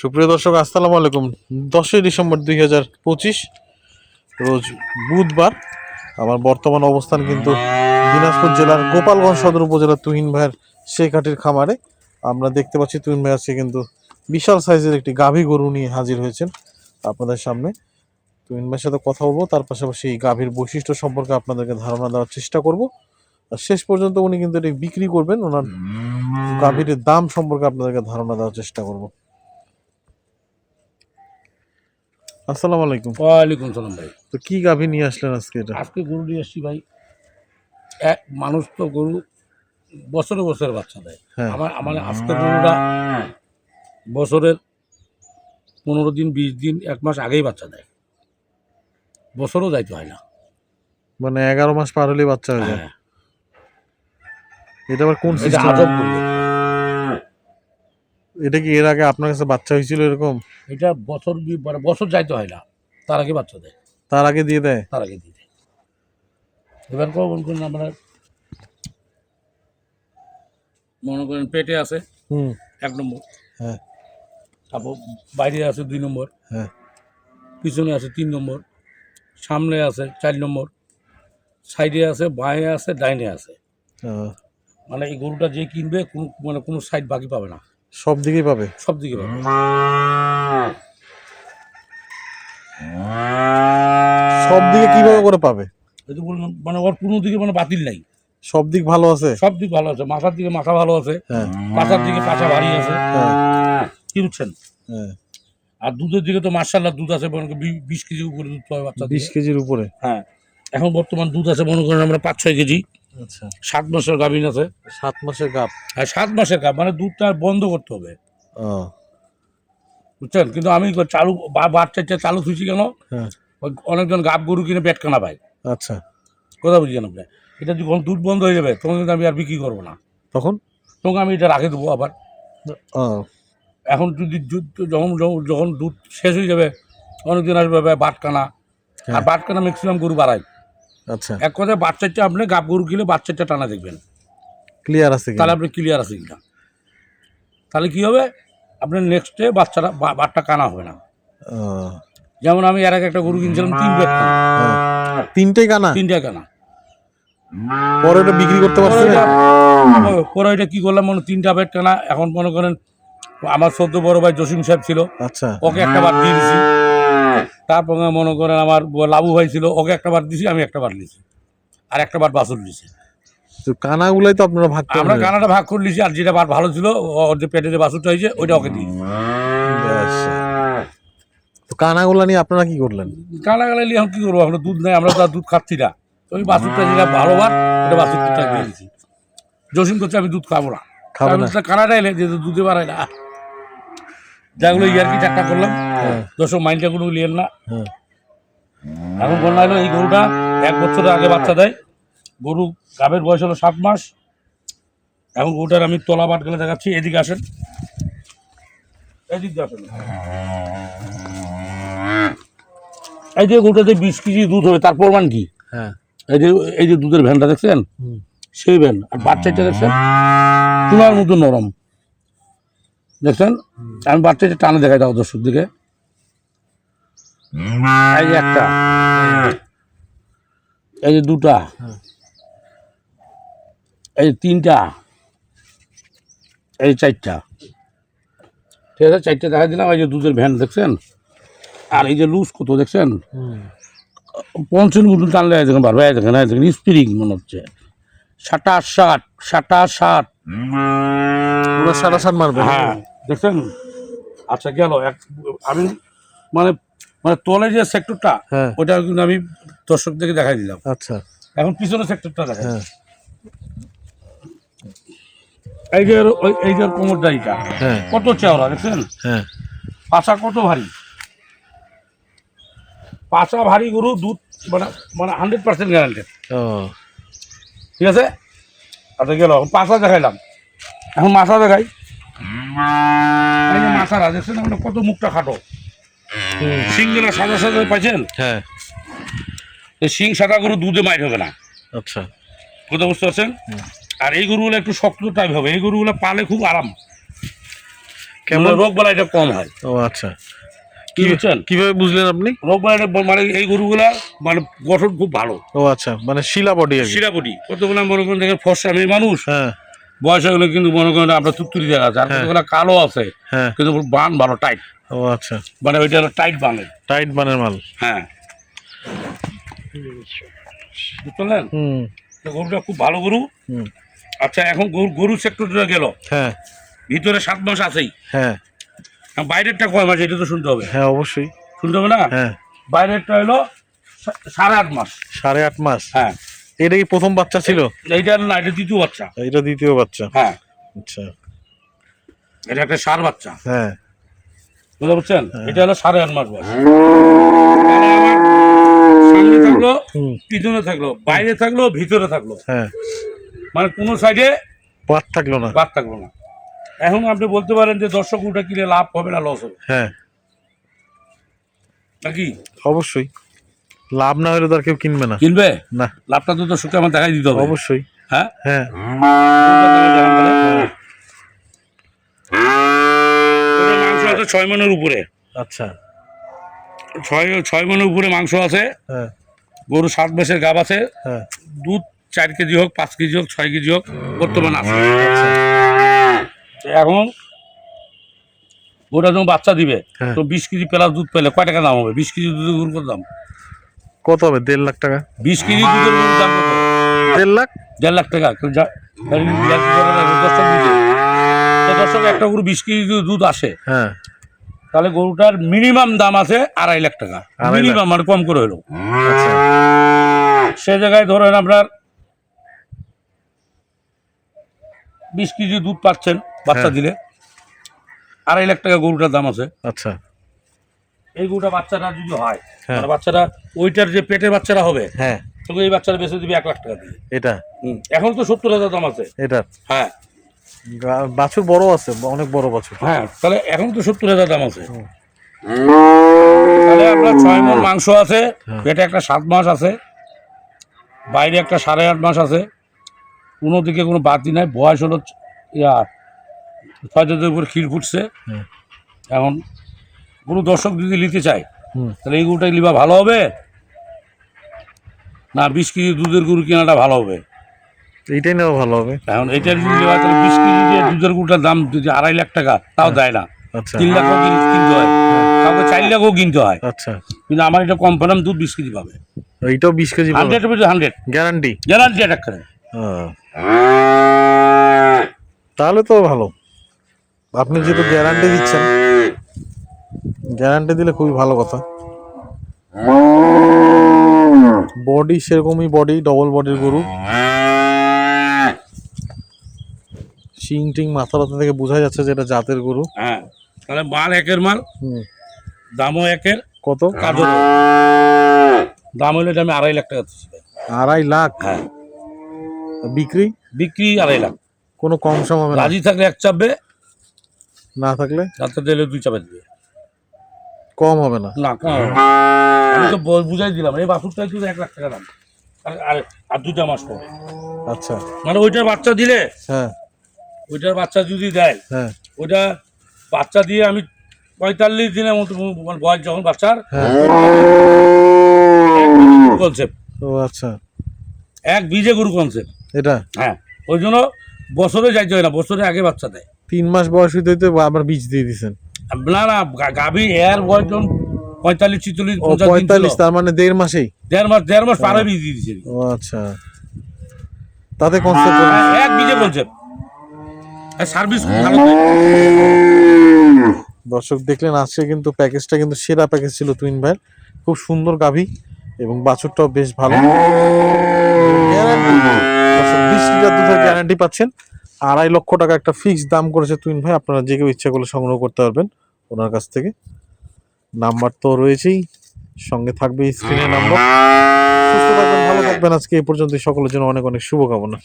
সুপ্রিয় দর্শক, আসসালামু আলাইকুম। দশই ডিসেম্বর দুই হাজার পঁচিশ, রোজ বুধবার। আমার বর্তমান অবস্থান কিন্তু দিনাজপুর জেলার গোপালগঞ্জ সদর উপজেলার তুহিন ভাইয়ের শেখাটির খামারে। আমরা দেখতে পাচ্ছি তুহিন ভাই আজকে কিন্তু বিশাল সাইজের একটি গাভী গরু নিয়ে হাজির হয়েছেন আপনাদের সামনে। তুহিন ভাইয়ের সাথে কথা বলব, তার পাশাপাশি এই গাভীর বৈশিষ্ট্য সম্পর্কে আপনাদেরকে ধারণা দেওয়ার চেষ্টা করব। আর শেষ পর্যন্ত উনি কিন্তু এটি বিক্রি করবেন, ওনার গাভীর দাম সম্পর্কে আপনাদেরকে ধারণা দেওয়ার চেষ্টা করব। আসসালামু আলাইকুম। ওয়ালাইকুম সালাম ভাই। তো কি গাভী নিয়ে আসলেন আজকে এটা? আজকে গরু নিয়ে এসছি ভাই। এক মানুষ তো গরু বছরে বছরে বাচ্চা দেয়। হ্যাঁ। আমার আমার আজকে গরুটা বছরের পনেরো দিন বিশ দিন এক মাস আগেই বাচ্চা দেয়। বছরও যাইতে হয় না। মানে এগারো মাস পার হলে বাচ্চা হয়ে যায়। হ্যাঁ, এটা আবার কোন সিস্টেম এটা কি এর আগে আপনার কাছে বাচ্চা হয়েছিল এরকম? এটা বছর মানে বছর যাইতে হয় না। তার আগে বাচ্চা দেয়। তার আগে দিয়ে দেয়? তার আগে দিয়ে দেয়। এবার কেউ মনে করেন আমরা মনে করেন পেটে আছে। হুম। এক নম্বর। হ্যাঁ। তারপর বাইরে আছে দুই নম্বর। হ্যাঁ। পিছনে আছে তিন নম্বর। সামনে আছে চার নম্বর। সাইডে আছে বাঁয়ে আছে ডাইনে আছে। আহ, মানে এই গরুটা যে কিনবে কোনো মানে কোনো সাইড বাকি পাবে না। সব দিকেই পাবে? সব দিকে পাবে। সব দিকে কীভাবে করে পাবে? এই তো বললাম মানে ওর কোনো দিকে মানে বাতিল নাই। সব দিক ভালো আছে? সব দিক ভালো আছে। মাথার দিকে মাথা ভালো আছে। হ্যাঁ। পাশার দিকে পাশা ভারী আছে। হ্যাঁ। কি বুঝছেন? হ্যাঁ। আর দুধের দিকে তো মার্শাল্লাহ দুধ আছে মনে করেন বিশ কেজি উপরে দুধ পাবে বাচ্চা বিশ কেজির উপরে? হ্যাঁ। এখন বর্তমান দুধ আছে মনে করেন আমরা পাঁচ ছয় কেজি। আচ্ছা। সাত মাসের গাভিন আছে। সাত মাসের গাপ আর সাত মাসের গাভ মানে দুধটা বন্ধ করতে হবে। বুঝছেন? কিন্তু আমি চালু বাচ্চা চালু থুইছি কেন? হ্যাঁ। অনেকজন গাব গরু কিনে পেট কানা পায়। আচ্ছা। কথা বুঝছেন আপনি? এটা যখন দুধ বন্ধ হয়ে যাবে তখন কিন্তু আমি আর বিক্রি করব না। তখন? তখন আমি এটা রাখে দেবো আবার। এখন যদি যখন যখন- দুধ শেষ হয়ে যাবে অনেকদিন আসবে বাটকানা। আর হ্যাঁ। বাটকানা ম্যাক্সিমাম গরু বাড়ায়। আচ্ছা। এক কথায় বাচ্চাটা আপনি গাব গরু কিনে বাচ্চাটা টানা দেখবেন। ক্লিয়ার আছে তাহলে আপনি ক্লিয়ার আছে কিনা? তাহলে কি হবে? আপনার নেক্সটে বাচ্চাটা বা- বাটটা কানা হবে না। যেমন আমি এর আগে একটা গরু কিনছিলাম তিন বেড কানা। তিনটেই কানা? তিনটা কানা। পরে ওটা বিক্রি করতে পারছি না পরে- এটা কি করলাম? মনে তিনটা বেড টানা এখন মনে করেন আমার সদ্য বড় ভাই জসিম সাহেব ছিল। আচ্ছা। ওকে একটা বার দিয়ে দিছি। তারপর মনে করেন আমার লাবু ভাই ছিল ওকে একটা বার দিছি আমি একটা বার নিয়েছি আর একটা বার বাসুর নিয়েছি তো কানাগুলাই তো আপনারা ভাগ আমরা কানাটা ভাগ করে নিয়েছি আর যেটা বার ভালো ছিল ও- ওর যে পেটে যে বাসুরটা হয়েছে ওইটা ওকে দিই তো কানাগুলা নিয়ে আপনারা কি করলেন? কানা গালে এখন কি করব? এখন দুধ নেই আমরা তো দুধ খাচ্ছি না। ওই বাসুরটা যেটা ভালো বার ওটা বাসুরটা দিয়ে দিছি জসিম করছে আমি দুধ খাব না। খাবে না। তো কানাডা এলে যেহেতু দুধে বাড়ায় না। যাগুলো ইয়ারকি চারটা করলাম? হ্যাঁ। দর্শক মাইন্ডটা কোনো লিয়েন না। হ্যাঁ। এখন বন্যা হলো এই গরুটা এক বছরের আগে বাচ্চা দেয়। গরু গাভের বয়স হলো সাত মাস। এখন গরুটার আমি তলা বাট গেলে দেখাচ্ছি এদিকে আসেন। এদিকে আসেন। এই যে গরুটাতে বিশ কেজি দুধ হবে তার প্রমাণ কি? হ্যাঁ। এই যে এই যে দুধের ভ্যানটা দেখছেন? সেই ভ্যান। আর বাচ্চাটা দেখছেন? তোমার মতো নরম। দেখছেন? আমি বাচ্চাটা টানে দেখাই দাও দর্শক দিকে। এই যে একটা। এই যে দুটা। হ্যাঁ। এই যে তিনটা। এই চারটা। ঠিক আছে চারটা দেখা দিলাম। এই যে দুধের ভ্যান দেখছেন? আর এই যে লুজ কত দেখছেন? হুম। পঞ্চম মতন টানলে দেখেন বারবার। এই দেখেন দেখেন স্প্রিং মনে হচ্ছে। সাটা ষাট সাটা ষাট। পুরো সারা সাত মারবে। হ্যাঁ। দেখছেন? আচ্ছা গেল। এক আমি মানে মানে তলে যে সেক্টরটা হ্যাঁ। ওটা কিন্তু আমি দর্শকদেরকে দেখাই দিলাম। আচ্ছা। এখন পিছনের সেক্টরটা দেখাই। হ্যাঁ। এই যে এই যে কোমরটা এইটা হ্যাঁ। কত চেওড়া দেখছেন? হ্যাঁ। পাশা কত ভারী? পাশা ভারী গরু দুধ মানে মানে হান্ড্রেড পার্সেন্ট গ্যারান্টেড ঠিক আছে? আচ্ছা গেল। পাশা দেখাইলাম। এখন মাথা দেখাই। যে মাথারা আমরা কত মুখটা খাটো। সিংগুলো সাদা সাদা পাইছেন? হ্যাঁ। এই সিং সাদা গরু দুধে মাইট হবে না। আচ্ছা। কোথাও বুঝতে পারছেন? আর এই গরুগুলো একটু শক্ত টাইপ হবে। এই গরুগুলো পালে খুব আরাম। কেমন? রোগ বালাইটা কম হয়। ও আচ্ছা। কি বুঝছেন? কীভাবে বুঝলেন আপনি? রোগ বালাইটা মানে এই গরুগুলা মানে গঠন খুব ভালো। ও আচ্ছা। মানে শিলা বডি কি। শিরাপটি কতগুলো মনে করেন দেখেন ফর্সা মেয়ে মানুষ। হ্যাঁ। বয়স হয়ে কিন্তু মনে করেন আপনার তুত্তুরি দেখা আছে আর হ্যাঁ। কতগুলো কালো আছে হ্যাঁ। কিন্তু বান ভালো টাইট। ও আচ্ছা। মানে ওইটা টাইট বানের। টাইট বানের মাল। হ্যাঁ। বুঝলেন? হুম। তো গরুটা খুব ভালো গরু। হুম। আচ্ছা এখন গরু গরু সেক্টরটা গেল। হ্যাঁ। ভিতরে সাত মাস আছেই। হ্যাঁ। আর বাইরেরটা কয় মাস এটা তো শুনতে হবে। হ্যাঁ অবশ্যই। শুনতে হবে না? হ্যাঁ। বাইরেরটা হলো সাড়ে আট মাস। সাড়ে আট মাস। হ্যাঁ। এটা কি প্রথম বাচ্চা ছিল? এইটা না এটা দ্বিতীয় বাচ্চা। এটা দ্বিতীয় বাচ্চা? হ্যাঁ। আচ্ছা। এটা একটা সার বাচ্চা। হ্যাঁ। বুঝতে পারছেন? হ্যাঁ। এটা হলো সাড়ে আট মাস বয়স। সামনে থাকল হুম। পিছনে থাকল বাইরে থাকল ভিতরে থাকল। হ্যাঁ। মানে কোনো সাইডে পাত থাকল না। বাদ থাকল না। এখন আপনি বলতে পারেন যে দর্শক ওটা কিনে লাভ হবে না লস হবে। হ্যাঁ। নাকি? অবশ্যই। লাভ না হলে তো আর কেউ কিনবে না। কিনবে? না। লাভটা তো দর্শককে আমার দেখাই দিতে হবে। অবশ্যই। হ্যাঁ? হ্যাঁ। ছয় মনের উপরে। আচ্ছা। ছয় ছয় মনের উপরে মাংস আছে। হ্যাঁ। গরু সাত মাসের গাব আছে। হ্যাঁ। দুধ চার কেজি হোক পাঁচ কেজি হোক ছয় কেজি হোক বর্তমানে আছে। আচ্ছা। এখন ওটা যখন বাচ্চা দিবে হ্যাঁ। তো বিশ কেজি প্লাস দুধ পেলে কয় টাকা দাম হবে? বিশ কেজি দুধের গরুর দাম? কত হবে? দেড় লাখ টাকা। বিশ কেজি দুধের গরুর দাম কত? দেড় লাখ? দেড় লাখ টাকা। কেউ যা- তাহলে এক হাজার টাকা দর্শক দিতে, তো দর্শক একটা গরু বিশ কেজি যদি দুধ আসে হ্যাঁ। তাহলে গরুটার মিনিমাম দাম আছে আড়াই লাখ টাকা। আড়াই লাখ। মিনিমাম মানে কম করে হলো আচ্ছা। সে জায়গায় ধরেন আপনার বিশ কেজি দুধ পাচ্ছেন বাচ্চা হ্যাঁ। দিলে। আড়াই লাখ টাকা গরুটার দাম আছে। আচ্ছা। এই গরুটা বাচ্চাটা যদি হয় হ্যাঁ। মানে বাচ্চাটা ওইটার যে পেটের বাচ্চাটা হবে হ্যাঁ। তখন এই বাচ্চাটা বেঁচে দিবে এক লাখ টাকা দিয়ে। এটা? এখন তো সত্তর হাজার দাম আছে। এটা? হ্যাঁ। বাছুর বড় আছে অনেক বড় বাছুর। হ্যাঁ তাহলে এখন তো সত্তর হাজার দাম আছে। তাহলে আপনার ছয় মন মাংস আছে হ্যাঁ। পেটে একটা সাত মাস আছে বাইরে একটা সাড়ে আট মাস আছে কোনো দিকে কোনো বাতি নাই বয়স হলো ইয়া ছয় উপর ক্ষীর ফুটছে। এখন কোনো দর্শক যদি নিতে চায় তাহলে এই গরুটাই লিবা ভালো হবে? না বিশ কেজি দুধের গরু কেনাটা ভালো হবে? এইটাই নেওয়া ভালো হবে। এখন এটা যদি নেওয়া তাহলে বিশ কেজি দিয়ে দুধের গরুটার দাম যদি আড়াই লাখ টাকা তাও দেয় না। আচ্ছা। তিন লাখও কিন- কিনতে হয়। কাউকে চার লাখও কিনতে হয়। আচ্ছা। কিন্তু আমার এটা কনফার্ম দুধ বিশ কেজি পাবে। এইটাও বিশ KG hundred hundred. Guarantee? Guarantee attack করে। তাহলে তো ভালো। আপনি যেহেতু গ্যারান্টি দিচ্ছেন গ্যারান্টি দিলে খুবই ভালো কথা। বডি সেরকমই বডি ডবল বডির গরু। শিং টিং মাথা ব্যথা থেকে বোঝা যাচ্ছে যে এটা জাতের গরু। হ্যাঁ তাহলে মাল একের মাল দামও একের কত? কাজও দাম হলে এটা আমি আড়াই লাখ টাকা আড়াই লাখ? হ্যাঁ। বিক্রি? বিক্রি আড়াই লাখ। কোনো কম সম হবে রাজি থাকলে এক চাপবে না থাকলে? যাতে দিলে দুই চাপে দিবে। কম হবে না। না কম হবে না। আমি তো বল- বুঝাই দিলাম এই বাছুরটাই তো এক লাখ টাকা দাম আর আর- আর দুইটা মাস পরে। আচ্ছা। মানে ওইটার বাচ্চা দিলে? হ্যাঁ। ওইটার বাচ্চা যদি দেয় হ্যাঁ। ওইটা বাচ্চা দিয়ে আমি পঁয়তাল্লিশ দিনের মতো মানে বয়স যখন বাচ্চার হ্যাঁ। কনসেপ্ট ও আচ্ছা। এক বীজে গরু কনসেপ্ট এটা? হ্যাঁ। ওই জন্য বছরে যাইতে হয় না বছরে আগে বাচ্চা দেয়। তিন মাস বয়স হইতে হইতে আবার বীজ দিয়ে দিছেন। না না গাভী এর বয়স যখন পঁয়তাল্লিশ ছিচল্লিশ পঁয়তাল্লিশ তার মানে দেড় মাসেই? দেড় মাস দেড় মাস পারে দিয়ে দিচ্ছে ও আচ্ছা। তাতে কনসেপ্ট হ্যাঁ, এক বীজে কনসেপ্ট। সার্ভিস ভালো। দর্শক দেখলেন আজকে কিন্তু প্যাকেজটা কিন্তু সেরা প্যাকেজ ছিল তুইন ভাইয়ের। খুব সুন্দর গাভী এবং বাছুরটাও বেশ ভালো। দর্শক বিশ লিটার দুধের গ্যারান্টি পাচ্ছেন। আড়াই লক্ষ টাকা একটা ফিক্সড দাম করেছে তুইন ভাই। আপনারা যে কেউ ইচ্ছা করলে সংগ্রহ করতে পারবেন ওনার কাছ থেকে। নাম্বার তো রয়েছেই, সঙ্গে থাকবে স্ক্রিনের নাম্বার সুস্থ থাকবেন, ভালো থাকবেন। আজকে এই পর্যন্ত সকলের জন্য অনেক অনেক শুভকামনা।